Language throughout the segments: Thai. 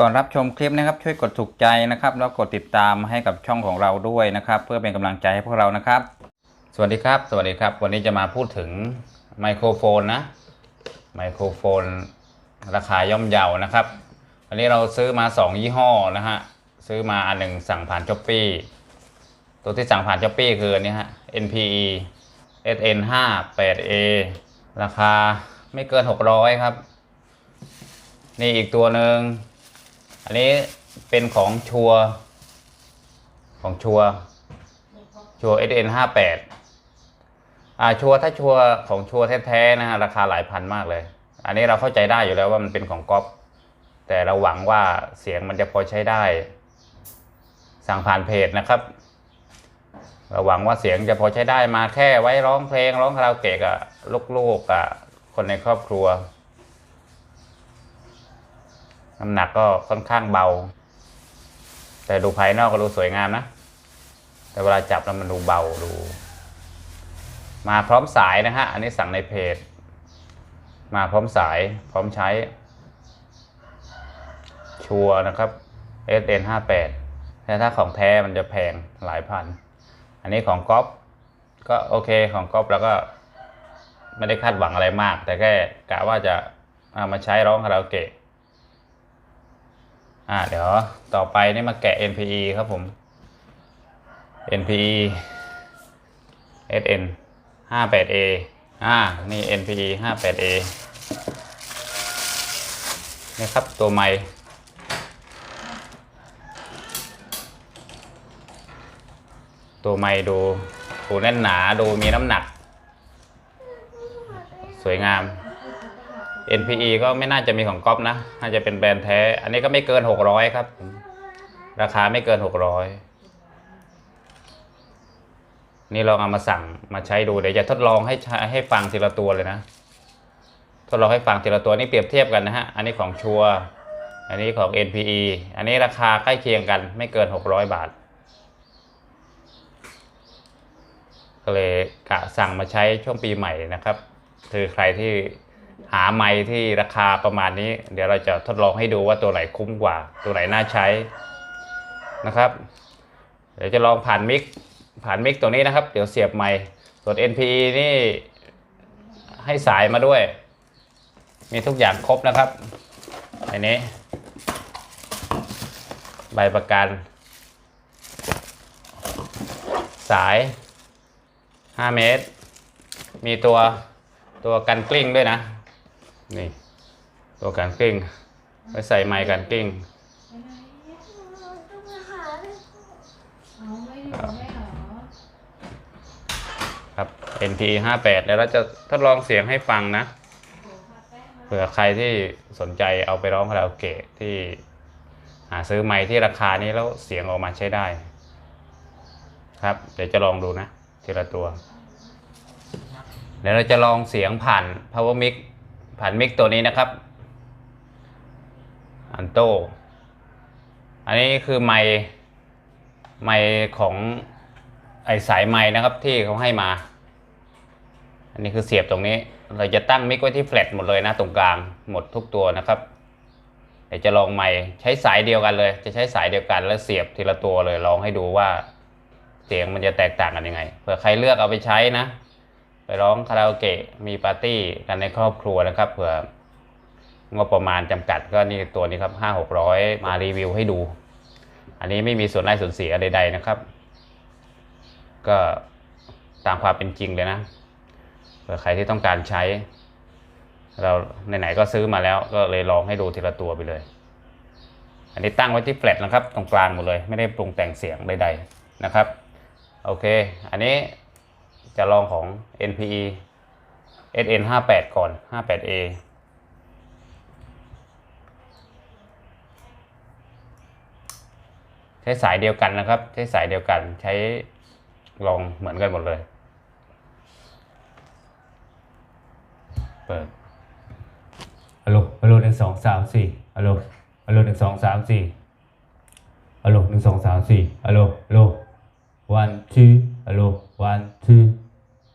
ก่อนรับชมคลิปนะครับช่วยกดถูกใจนะครับ แล้วกดติดตามให้กับช่องของเราด้วยนะครับ เพื่อเป็นกำลังใจให้พวกเรานะครับ สวัสดีครับ สวัสดีครับ วันนี้จะมาพูดถึงไมโครโฟนนะไมโครโฟน ราคาย่อมเยานะครับวันนี้เราซื้อมา 2 ยี่ห้อนะฮะซื้อมาอันหนึ่งสั่งผ่านช้อปปี้ตัวที่สั่งผ่านช้อปปี้คืออันนี้ฮะ NPE SN 5 8A ราคาไม่เกิน 600 ครับ นี่อีกตัวหนึ่ง อันนี้เป็นของชัวของชัวชัวร์ SN 5 8อ่าชัวถ้าชัวของชัวแท้ๆนะฮะราคาหลายพันมากเลย อันนี้เราเข้าใจได้อยู่แล้วว่ามันเป็นของก๊อปแต่เราหวังว่าเสียงมันจะพอใช้ได้ สั่งผ่านเพจนะครับเราหวังว่าเสียงจะพอใช้ได้มาแค่ไว้ร้องเพลงร้องคาราโอเกะกับลูกๆกับคนในครอบครัว น้ำหนักก็ค่อนข้างเบา แต่ดูภายนอกก็ดูสวยงามนะ แต่เวลาจับแล้วมันดูเบาดู มาพร้อมสายนะฮะ อันนี้สั่งในเพจ มาพร้อมสายพร้อมใช้ ชัวร์นะครับ SN 5 8แต่ถ้าของแท้มันจะแพงหลายพัน อันนี้ของก๊อฟก็โอเคของก๊อฟแล้วก็ไม่ได้คาดหวังอะไรมาก แต่แค่กะว่าจะเอามาใช้ร้องคาราโอเกะ อ่าเดี๋ยวต่อไปนี่มาแกะ NPE ครับผม NPE SN 58A อ่า นี่ NPE 58A นี่ครับตัวไม้ตัวไม้ดูดูแน่นหนาดูมีน้ำหนัก สวยงาม NPE ก็ไม่น่าจะมีของก๊อฟนะน่าจะเป็นแบรนด์แท้ อันนี้ก็ไม่เกิน 600 ครับ ราคาไม่เกิน 600 นี่ลองเอามาสั่งมาใช้ดูเดี๋ยวจะทดลองให้ใช้ให้ฟังทีละตัวเลยนะ ทดลองให้ฟังทีละตัวนี่เปรียบเทียบกันนะฮะ อันนี้ของชัวร์อันนี้ของ NPE อันนี้ราคาใกล้เคียงกันไม่เกิน 600 บาท ก็เลยกะสั่งมาใช้ช่วงปีใหม่นะครับ คือใครที่ หาไม้ที่ราคาประมาณนี้ เดี๋ยวเราจะทดลองให้ดูว่าตัวไหนคุ้มกว่า ตัวไหนน่าใช้นะครับ เดี๋ยวจะลองผ่านมิกผ่านมิกตัวนี้นะครับ เดี๋ยวเสียบไม้ส่วน NPE นี่ให้สายมาด้วย มีทุกอย่างครบนะครับในนี้ ใบประกัน สาย 5 เมตร มีตัวตัวกันกลิ้งด้วยนะ นี่ตัวกันกลิ้งไว้ใส่ไม้กันกลิ้งเอาไม่เหรอไม่เหรอครับ NP 58แล้วเราจะทดลองเสียงให้ฟังนะเผื่อใครที่สนใจเอาไปร้องคาราโอเกะที่หาซื้อไมค์ที่ราคานี้แล้วเสียงออกมาใช้ได้ ครับ เดี๋ยวจะลองดูนะ ทีละตัว เดี๋ยวเราจะลองเสียงผ่าน power mic ผ่านมิกตัวนี้นะครับอันโตอันนี้คือไมค์ไมค์ของไอสายไม้นะครับที่เขาให้มา อันนี้คือเสียบตรงนี้ เราจะตั้งมิกไว้ที่แฟลตหมดเลยนะตรงกลางหมดทุกตัวนะครับเดี๋ยวจะลองไม้ใช้สายเดียวกันเลย จะใช้สายเดียวกันแล้วเสียบทีละตัวเลยลองให้ดูว่าเสียงมันจะแตกต่างกันยังไงเผื่อใครเลือกเอาไปใช้นะ ไปร้องคาราโอเกะมีปาร์ตี้กันในครอบครัวนะครับเผื่องบประมาณจำกัดก็นี่ตัวนี้ครับห้าหกร้อยมารีวิวให้ดู อันนี้ไม่มีส่วนได้ส่วนเสียใดๆนะครับ ก็ตามความเป็นจริงเลยนะเผื่อใครที่ต้องการใช้ เราไหนๆก็ซื้อมาแล้วก็เลยลองให้ดูทีละตัวไปเลย อันนี้ตั้งไว้ที่แฟลตนะครับ ตรงกลางหมดเลย ไม่ได้ปรุงแต่งเสียงใด ๆนะครับ โอเค อันนี้ จะลองของ NPE SN 58 ก่อน 58A ใช้สายเดียวกันนะครับ ใช้สายเดียวกัน ใช้ลองเหมือนกันหมดเลย เปิดฮัลโหลฮัลโหลหนึ่งสองสามสี่ฮัลโหลฮัลโหลหนึ่งสองสามสี่ฮัลโหลหนึ่งสองสามสี่ฮัลโหลฮัลโหล one two โหล one two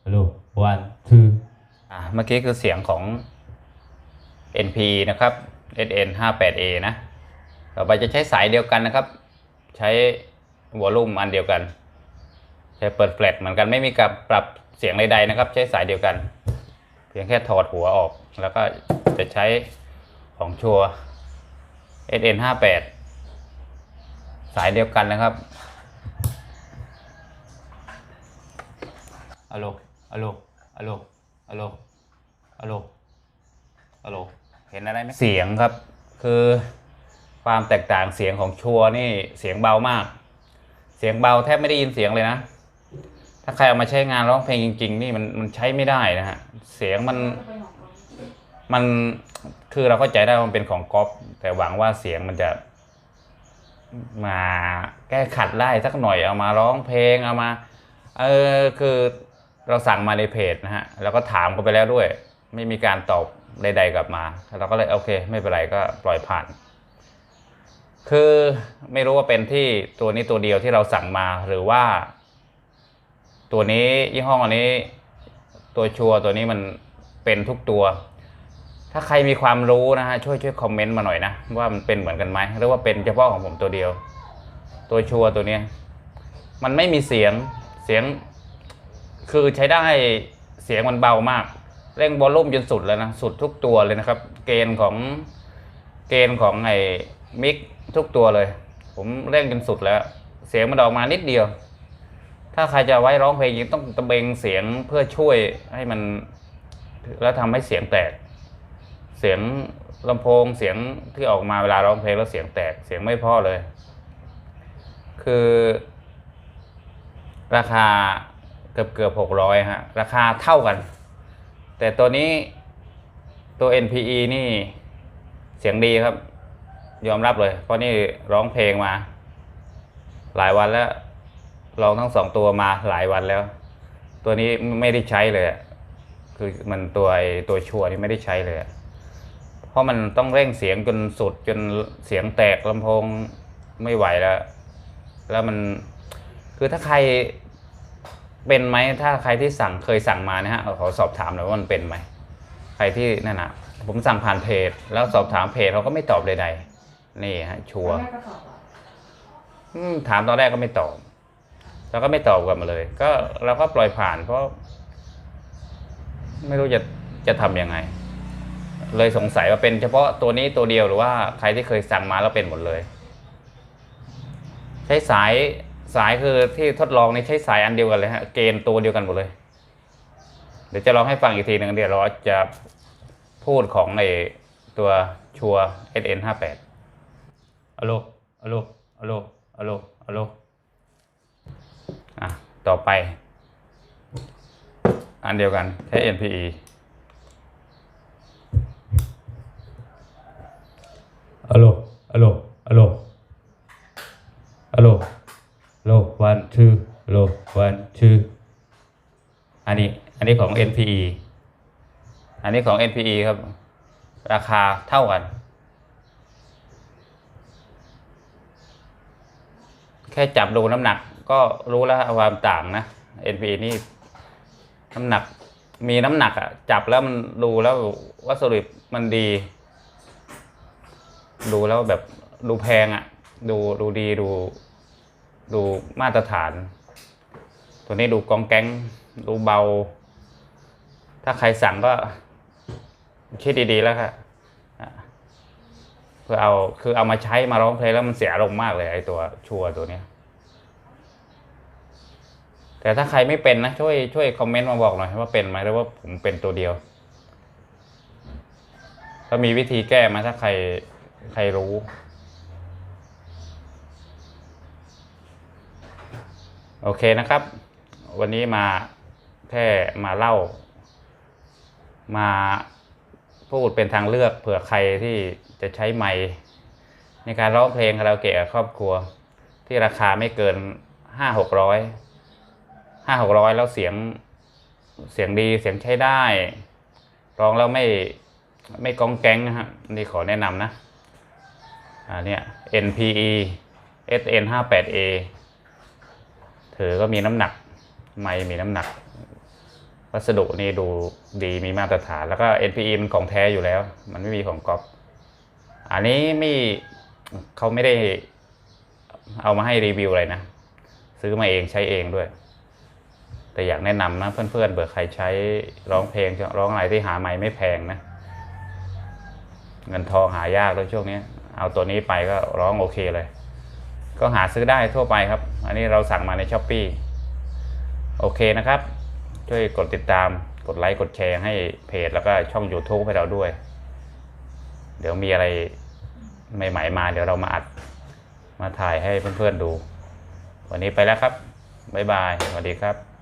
ฮัลโหล one two อ่าเมื่อกี้คือเสียงของ NP นะครับ SN 58A นะ ต่อไปจะใช้สายเดียวกันนะครับ ใช้วอลลุ่มอันเดียวกัน ใช้เปิดแฟลชเหมือนกันไม่มีการปรับเสียงใดๆนะครับ ใช้สายเดียวกัน เพียงแค่ถอดหัวออก แล้วก็จะใช้ของชัว SN58 สายเดียวกันนะครับอะ โลอะโลอะโลอะโลอะโลอะโลเห็นอะไรไหมเสียงครับ คือความแตกต่างเสียงของชัวร์นี่เสียงเบามาก เสียงเบาแทบไม่ได้ยินเสียงเลยนะ ถ้าใครเอามาใช้งานร้องเพลงจริง ๆ นี่มันมันใช้ไม่ได้นะฮะ เสียงมันจะเป็นของเรามันคือเราเข้าใจได้ว่ามันเป็นของก๊อฟแต่หวังว่าเสียงมันจะ มาแก้ขัดได้สักหน่อยเอามาร้องเพลงเอามา เออคือ เราสั่งมาในเพจนะฮะแล้วก็ถามเขาไปแล้วด้วย ไม่มีการตอบใด ๆ กลับมา เราก็เลยโอเค ไม่เป็นไรก็ปล่อยผ่าน คือไม่รู้ว่าเป็นที่ตัวนี้ตัวเดียวที่เราสั่งมาหรือว่า ตัวนี้ยี่ห้ออันนี้ ตัวชัวร์ตัวนี้มันเป็นทุกตัว ถ้าใครมีความรู้นะฮะช่วยช่วยคอมเมนต์มาหน่อยนะ ว่ามันเป็นเหมือนกันไหมหรือว่าเป็นเฉพาะของผมตัวเดียว ตัวชัวร์ตัวนี้ มันไม่มีเสียงเสียง คือใช้ได้เสียงมันเบามาก เร่งวอลลุ่มจนสุดแล้วนะ สุดทุกตัวเลยนะครับ เกณฑ์ของเกณฑ์ของไอ้มิกทุกตัวเลย ผมเร่งจนสุดแล้ว เสียงมันออกมานิดเดียว ถ้าใครจะไว้ร้องเพลงยังต้องตะเบงเสียงเพื่อช่วยให้มัน แล้วทำให้เสียงแตก เสียงลำโพงเสียงที่ออกมาเวลาร้องเพลงแล้วเสียงแตกเสียงไม่พอเลย คือ ราคา เกือบเกือบหกร้อยฮะ ราคาเท่ากัน แต่ตัวนี้ตัว NPE นี่เสียงดีครับ ยอมรับเลย เพราะนี่ร้องเพลงมา หลายวันแล้วลองทั้งสองตัวมาหลายวันแล้ว ตัวนี้ไม่ได้ใช้เลย คือมันตัวตัวชัวร์นี่ไม่ได้ใช้เลย เพราะมันต้องเร่งเสียงจนสุดจนเสียงแตกลำโพงไม่ไหวแล้ว แล้วมันคือถ้าใคร เป็นไหมถ้าใครที่สั่งเคยสั่งมานะฮะขอสอบถามหน่อยว่ามันเป็นไหมใครที่นั่นนะผมสั่งผ่านเพจ แล้วสอบถามเพจเขาก็ไม่ตอบใดๆนี่ฮะชัวร์แม่กระสอบอะอืมถามตอนแรกก็ไม่ตอบแล้วก็ไม่ตอบกลับมาเลย ก็เราก็ปล่อยผ่านเพราะ ไม่รู้จะจะทำยังไง เลยสงสัยว่าเป็นเฉพาะตัวนี้ตัวเดียวหรือว่าใครที่เคยสั่งมาแล้วเป็นหมดเลย ใช้สาย สายคือที่ทดลองนี่ใช้สายอันเดียวกันเลยฮะเกณฑ์ตัวเดียวกันหมดเลย เดี๋ยวจะลองให้ฟังอีกทีหนึ่งเดี๋ยวเราจะพูดของไอตัวชัว SN58 อะโลอะโลอะโลอะโลอะโลอะต่อไป อันเดียวกันใช้ NPE อะโลอะโลอะโลอะโล โล one two โล one two อันนี้อันนี้ของ NPE อันนี้ของ NPE ครับ ราคาเท่ากัน แค่จับดูน้ำหนักก็รู้แล้วความต่างนะ NPE นี่น้ำหนักมีน้ำหนักอะจับแล้วมันดูแล้ววัสดุมันดี ดูแล้วแบบดูแพงอะดูดูดีดู ดูมาตรฐาน ตัวนี้ดูกองแก๊งดูเบา ถ้าใครสั่งก็คิดดีๆแล้วค่ะเพื่อเอาคือเอามาใช้มาร้องเพลงแล้วมันเสียอารมากเลยไอตัวชัวตัวเนี้ยแต่ถ้าใครไม่เป็นนะช่วยช่วยคอมเมนต์มาบอกหน่อยว่าเป็นไหมหรือว่าผมเป็นตัวเดียวถ้ามีวิธีแก้ไหมาถ้าใครใครรู้ โอเคนะครับ วันนี้มาแค่มาเล่า มาพูดเป็นทางเลือกเผื่อใครที่จะใช้ไมค์ในการร้องเพลงคาราโอเกะครอบครัว ที่ราคาไม่เกินห้าหกร้อยห้าหกร้อยแล้วเสียงเสียงดีเสียงใช้ได้ร้องแล้วไม่ไม่กองแก๊งนะฮะนี่ขอแนะนำนะอ่าเนี่ย NPE SN58A ถือก็มีน้ำหนัก ไม้มีน้ำหนัก วัสดุนี่ดูดีมีมาตรฐาน แล้วก็ NPE มันของแท้อยู่แล้ว มันไม่มีของก๊อปอันนี้ไม่เขาไม่ได้เอามาให้รีวิวอะไรนะ ซื้อมาเองใช้เองด้วย แต่อยากแนะนำนะเพื่อนๆเบื่อใครใช้ร้องเพลงร้องอะไรที่หาไม้ไม่แพงนะ เงินทองหายากเลยช่วงนี้ เอาตัวนี้ไปก็ร้องโอเคเลย ก็หาซื้อได้ทั่วไปครับ อันนี้เราสั่งมาในช้อปปีโอเคนะครับ ช่วยกดติดตามกดไลค์กดแชร์ให้เพจแล้วก็ช่อง YouTube ให้เราด้วย เดี๋ยวมีอะไรใหม่ๆมาเดี๋ยวเรามาอัดมาถ่ายให้เพื่อนๆดู วันนี้ไปแล้วครับ บ๊ายบาย สวัสดีครับ